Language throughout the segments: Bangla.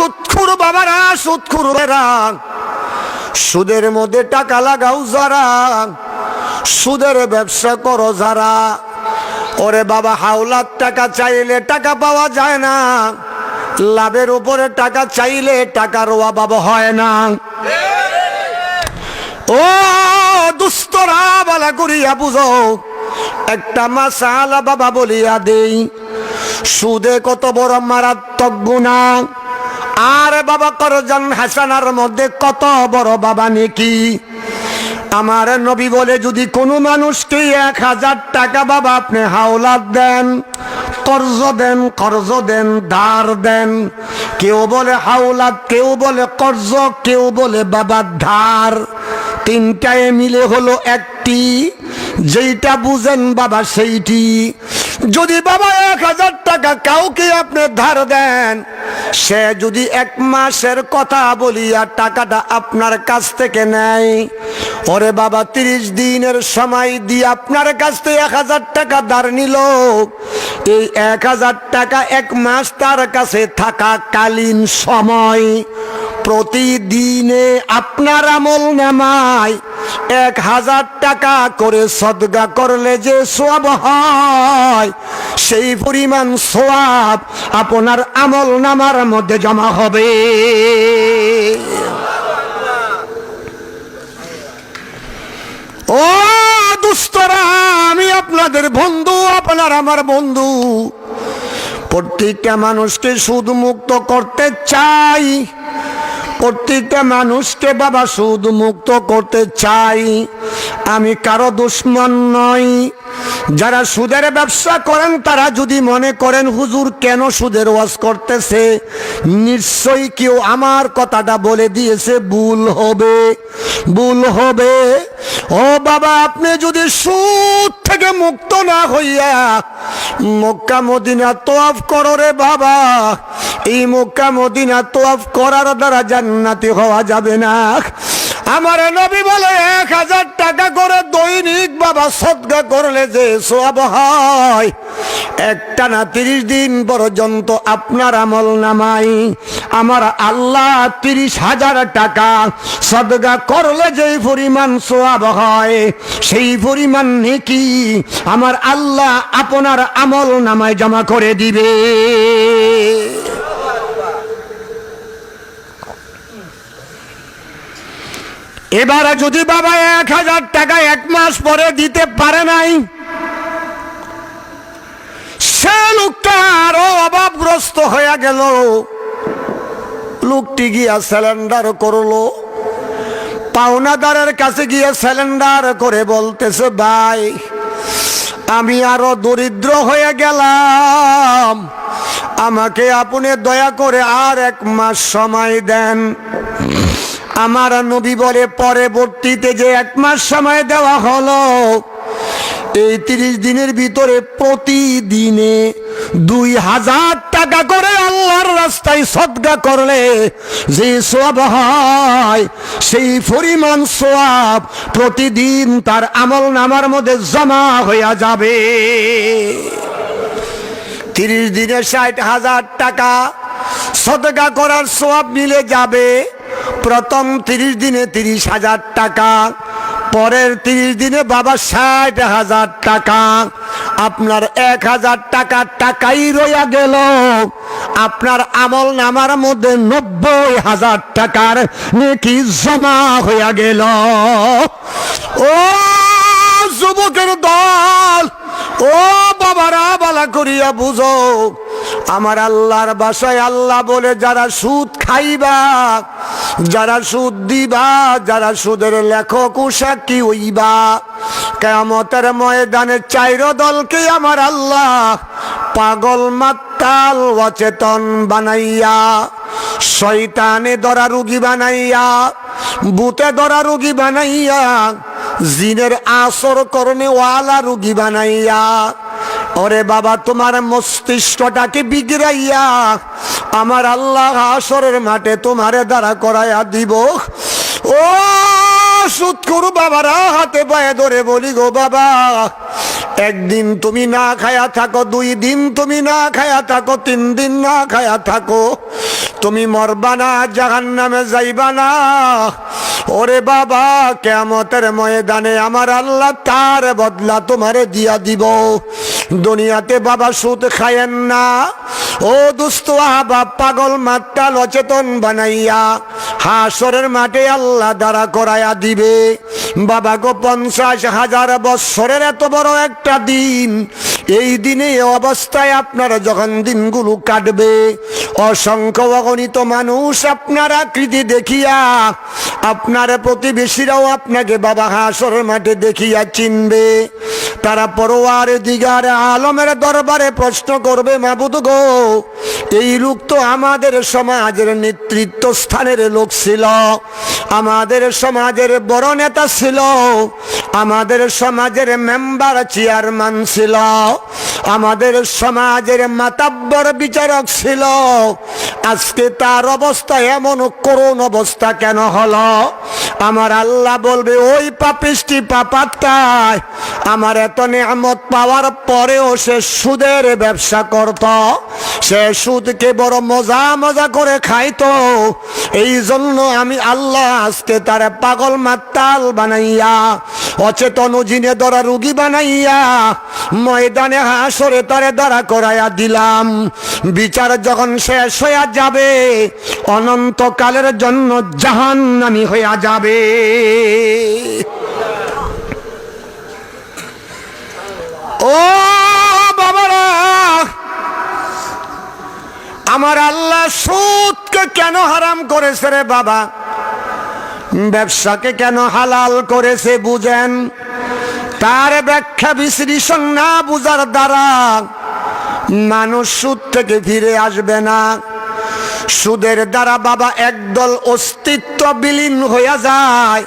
সুৎখুর বাবারা, সুৎখুর বেরা সুদের মধ্যে টাকা লাগাও যারা, সুদের ব্যবসা করো যারা। ওরে বাবা হাওলার টাকা চাইলে টাকা পাওয়া যায় না। লাভের উপরে টাকা চাইলে টাকার অভাব হয় না। ও দুস্তরা, বালা করিয়া বুঝো, একটা মাসালা বাবা বলিয়া দেই, সুদে কত বড় মারাত্মক গুণা আর বাবা করজন হাসানার মধ্যে কত বড় বাবা নেকি? আমার নবী বলে, যদি কোনো মানুষকে এক হাজার টাকা বাবা আপনি হাওলাত দেন, কর্জ দেন কর্জ দেন, ধার দেন, কেউ বলে হাওলাত, কেউ বলে কর্জ, কেউ বলে বাবা ধার, তিনটায় মিলে হলো একটি। যেইটা বুঝেন বাবা সেইটি। যদি বাবা এক হাজার টাকা কাউকে আপনি ধার দেন, সে যদি এক মাসের কথা বলিয়া টাকাটা আপনার কাছ থেকে নেয়, ওরে বাবা তিরিশ দিনের সময় দিয়ে আপনার কাছ থেকে এক হাজার টাকা ধার নিল। এই এক হাজার টাকা এক মাস তার কাছে থাকা কালীন সময় প্রতিদিনে আপনার আমল নামায় এক হাজার টাকা করে সদগা করলে যে সোয়াব হয়, সেই পরিমাণ সোয়াব আপনার আমল নামার মধ্যে জমা হবে। ও দুস্তরা, আমি আপনাদের বন্ধু, আপনার আমার বন্ধু। প্রত্যেকটা মানুষকে সুদ মুক্ত করতে চাই। প্রত্যেকটা মানুষকে বাবা সুদ মুক্ত করতে চাই। আমি কারও দুশ্মন নই। যারা সুদের ব্যবসা করেন, তারা যদি মনে করেন, হুজুর, কেন সুদের ওয়াজ করতেছে? নিশ্চয়ই কেউ আমার কথাটা বলে দিয়েছে, ভুল হবে ভুল হবে। ও বাবা, আপনি যদি সুদ থেকে মুক্ত না হইয়া মক্কা, মদিনা তোয়াফ করো রে বাবা। এই মক্কা মদিনা তোয়াফ করার দ্বারা জান্নাতি হওয়া যাবে না। আমার নবী বলে, এক হাজার টাকা করে দৈনিক বাবা সদগা করলে যে সব হয়, একটা না তিরিশ দিন পর্যন্ত আপনার আমল নামাই। আমার আল্লাহ তিরিশ হাজার টাকা সদগা করলে যেই পরিমাণ সোয়াব হয়, সেই পরিমাণ নেকি আমার আল্লাহ আপনার আমল নামায় জমা করে দিবে। এবারে যদি বাবা এক হাজার টাকা এক মাস পরে দিতে পারে নাই, সে লোকটা আরও অভাবগ্রস্ত হয়ে গেল। লোকটি গিয়া সিলিন্ডার করল। পাওনাদারের কাছে গিয়ে সিলিন্ডার করে বলতেছে, ভাই, আমি আরও দরিদ্র হয়ে গেলাম। আমাকে আপনি দয়া করে আর এক মাস সময় দেন। আমার নবী বলে, পরবর্তীতে যে এক মাস সময় দেওয়া হলো, এই তিরিশ দিনের ভিতরে প্রতিদিনে দুই হাজার টাকা করে আল্লাহর রাস্তায় সদগা করলে, যে সব হয়, সেই পরিমাণ সোয়াব প্রতিদিন তার আমল নামার মধ্যে জমা হইয়া যাবে। তিরিশ দিনে ষাট হাজার টাকা সদগা করার সোয়াব মিলে যাবে। প্রথম তিরিশ দিনে তিরিশ হাজার টাকা, পরের তিরিশ দিনে বাবা ষাট হাজার টাকা। আপনার এক হাজার টাকা টাকাই রইয়া গেল। আপনার আমল নামার মধ্যে নব্বই হাজার টাকার নাকি জমা হইয়া গেল। ও যুবকের দল, ও বাবারা, বালা করিয়া বুঝো, আমার আল্লাহর বাসায় আল্লাহ বলে, যারা সুদ খাইবা যারা সুদ দিবা, যারা সুদের লেখক কি হইবা? কেমতের ময়দানে চাইর দলকে আমার আল্লাহ পাগল, মাতাল, অচেতন বানাইয়া, শয়তানে দরা রুগী বানাইয়া বুতে দরা রুগী বানাইয়া, জিনের আসর করণে ওয়ালা রুগী বানাইয়া, ওরে বাবা, তোমার মস্তিষ্কটাকে বিগড়াইয়া আমার আল্লাহ আসরের মাঠে তোমারে দ্বারা করাইয়া দিব। ও, সুৎকুর বাবারা, হাতে পায়ে ধরে বলি গো বাবা, একদিন তুমি না খায়া থাকো, দুই দিন তুমি না খায়া থাকো, তিন দিন না খায়া থাকো। তুমি মরবা না জাহান নামে যাইবা না। ওরে বাবা কেমতের ময়দানে আমার আল্লাহ তার বদলা তোমারে দিয়া দিব। দুনিয়াতে বাবা সুদ খায়েন না। ও দুস্থ আহবা, পাগল মাত্রাল অচেতন বানাইয়া, হাসরের মাঠে আল্লাহ দ্বারা করায়া দিবে। বাবা গো, পঞ্চাশ হাজার বৎসরের এত বড় একটা দিন। এই দিনে অবস্থায় আপনারা যখন দিনগুলো কাটবে, অসংখ্য অগণিত মানুষ আপনার আকৃতি দেখিয়া আপনার প্রতিবেশীরাও আপনাকে বাবা হাসর মাঠে দেখিয়া চিনবে। তারা পরোয়ার দিগার আলমের দরবারে প্রশ্ন করবে, মাবুদ গো, এই লোক তো আমাদের সমাজের নেতৃত্ব স্থানের লোক ছিল। আমাদের সমাজের বড় নেতা ছিল। আমাদের সমাজের মেম্বার, চেয়ারম্যান ছিল। আমাদের সমাজের মাতাব্বর বিচারক ছিল। আজকে তার অবস্থা এমন করুণ অবস্থা কেন হলো? আমার আল্লাহ বলবে, ওই পাপিষ্টি পাপাত্তায় আমার এত নিয়ামত পাওয়ার পরেও সে সুদের ব্যবসা করত। সে সুদকে বড় মজা মজা করে খাইতো। এই জন্য আমি আল্লাহ আজকে তার পাগল মাত্তাল বানাইয়া অচেতন জিনে ধরা রুগী বানাইয়া ময়দানে হাসরে তারে দ্বারা করাইয়া দিলাম। বিচার যখন শেষ হইয়া যাবে, অনন্তকালের জন্য জাহান্নামি হইয়া যাবে। ও বাবারা, আমার আল্লাহ সুদকে কেন হারাম করেছে রে বাবা? ব্যবসাকে কেন হালাল করেছে বুঝেন? তার ব্যাখ্যা বিশ্লেষণ না বুঝার দ্বারা মানুষ সুদ থেকে ফিরে আসবে না। সুদের দ্বারা বাবা একদল অস্তিত্ব বিলীন হইয়া যায়,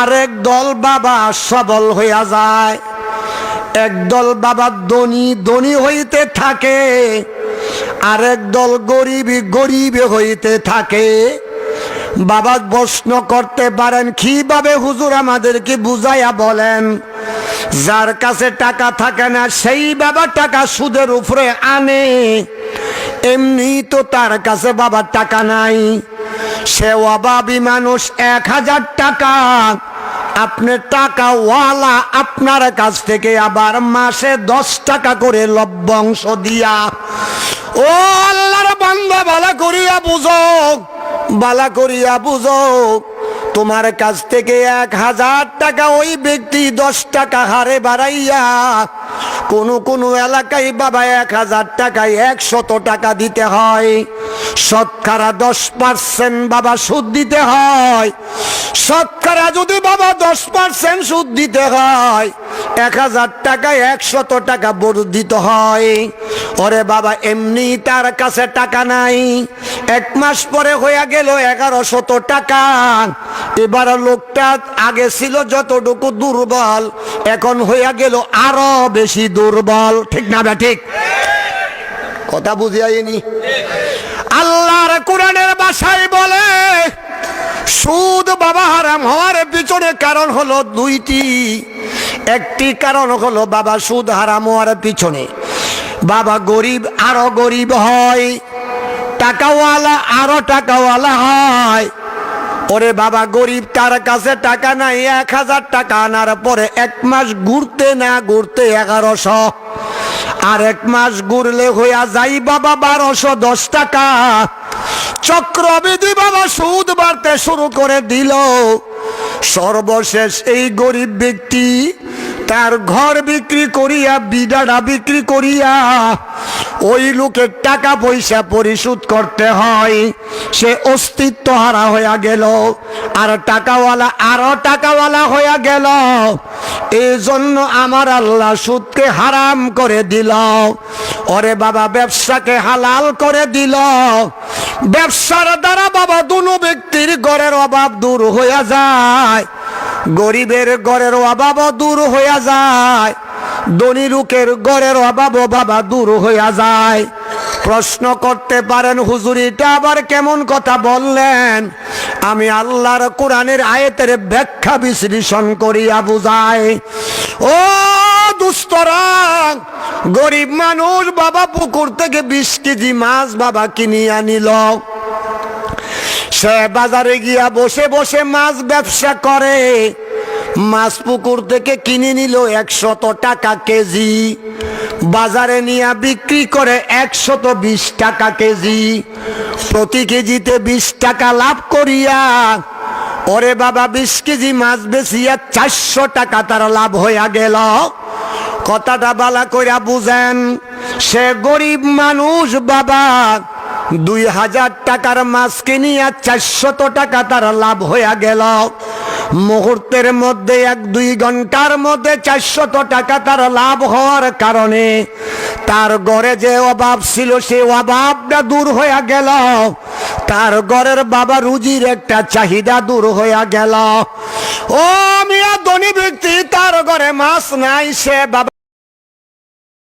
আরেক দল বাবা সবল হইয়া যায়। একদল বাবা ধনী ধনী হইতে থাকে, আরেক দল গরিবী, গরিব হইতে থাকে। বাবা প্রশ্ন করতে পারেন, কীভাবে হুজুর আমাদেরকে বুঝাইয়া বলেন? যার কাছে টাকা থাকে না, সেই বাবা টাকা সুদের উপরে আনে। এমনি তো তার কাছে বাবার টাকা নাই। সে অভাবী মানুষ, এক হাজার টাকা। আপনি টাকা ওয়ালা আপনার কাছ থেকে আবার মাসে দশ টাকা করে লভ্যাংশ দিয়া। ও আল্লাহর বান্দা বালা করিয়া বুঝো। বালা করিয়া বুঝো, তোমার কাছ থেকে এক হাজার টাকা ওই ব্যক্তি দশ টাকা হারে বাড়াইয়া, কোন কোন এলাকায় বাবা এক হাজার টাকায় একশত টাকা দিতে হয়। শতকরা দশ পার্সেন্ট বাবা সুদ দিতে হয়। শতকরা যদি বাবা দশ পার্সেন্ট সুদ দিতে হয় এক হাজার টাকায় একশত টাকা বর্ধিত হয়। ওরে বাবা, এমনি তার কাছে টাকা নাই। এক মাস পরে হইয়া গেল এগারো শত টাকা। এবার লোকটা আগে ছিল যতটুকু দুর্বল, এখন হইয়া গেল আরও বেশি দুর্বল। ঠিক না বে, ঠিক? কথা বুঝিয়াইনি। আল্লাহর কোরআনের বাসায় বলে, সুদ বাবা হারাম হওয়ার পিছনে কারণ হলো দুইটি। একটি কারণ হলো বাবা সুদ হারাম হওয়ার পিছনে। বাবা গরিব, আরও গরিব হয়, টাকাওয়ালা, আরও টাকাওয়ালা হয়। ওরে বাবা গরিব, তার কাছে টাকা নাই, এক হাজার টাকা আনার পরে এক মাস ঘুরতে না ঘুরতে এগারোশো। আর এক মাস ঘুরলে হইয়া যাই বাবা বারোশো দশ টাকা। চক্রবিধি বাবা সুদ বাড়তে শুরু করে দিল। সর্বশেষ এই গরিব ব্যক্তি তার ঘর বিক্রি করিয়া বিডাডা বিক্রি করিয়া, ওই লোকের টাকা পয়সা পরিশোধ করতে হয়। সে অস্তিত্ব হারা হইয়া গেল, আর টাকাওয়ালা, আরও টাকাওয়ালা হইয়া গেল। এই জন্য আমার আল্লাহ সুদকে হারাম করে দিল। ওরে বাবা, ব্যবসাকে হালাল করে দিল। ব্যবসার দ্বারা বাবা, দুনো ব্যক্তির ঘরের অভাব দূর হইয়া যায়। গরিবের ঘরের অভাবও দূর হইয়া যায়, ধনী লোকের ঘরের অভাবও বাবা দূর হইয়া যায়। প্রশ্ন করতে পারেন হুজুরিটা আবার কেমন কথা বললেন? আমি আল্লাহর কোরআনের আয়তের ব্যাখ্যা বিশ্লেষণ করিয়া বুঝাই। ও দুস্তরা, গরিব মানুষ বাবা পুকুর থেকে বিশ কেজি মাছ বাবা কিনে আনিল সে বাজারে গিয়া বসে বসে মাছ ব্যবসা করে। মাছ পুকুর থেকে কিনে নিল একশত টাকা কেজি। বাজারে নিয়ে বিক্রি করে একশত বিশ টাকা কেজি। প্রতি কেজিতে বিশ টাকা লাভ করিয়া, ওরে বাবা, বিশ কেজি মাছ বেচিয়া চারশো টাকা তার লাভ হইয়া গেল। কথাটা বালা কইরা বুঝেন, সে গরিব মানুষ বাবা দুই হাজার টাকার মাছ কিনিয়া চারশত টাকা তার লাভ হইয়া গেল। মুহূর্তের মধ্যে এক দুই ঘণ্টার মধ্যে চারশত টাকা তার লাভ হওয়ার কারণে তার ঘরে যে অভাব ছিল, সে অভাবটা দূর হইয়া গেল। তার ঘরের বাবা রুজির একটা চাহিদা দূর হইয়া গেল। ও মিয়া ধনী ব্যক্তি, তার ঘরে মাছ নাই, সে বাবা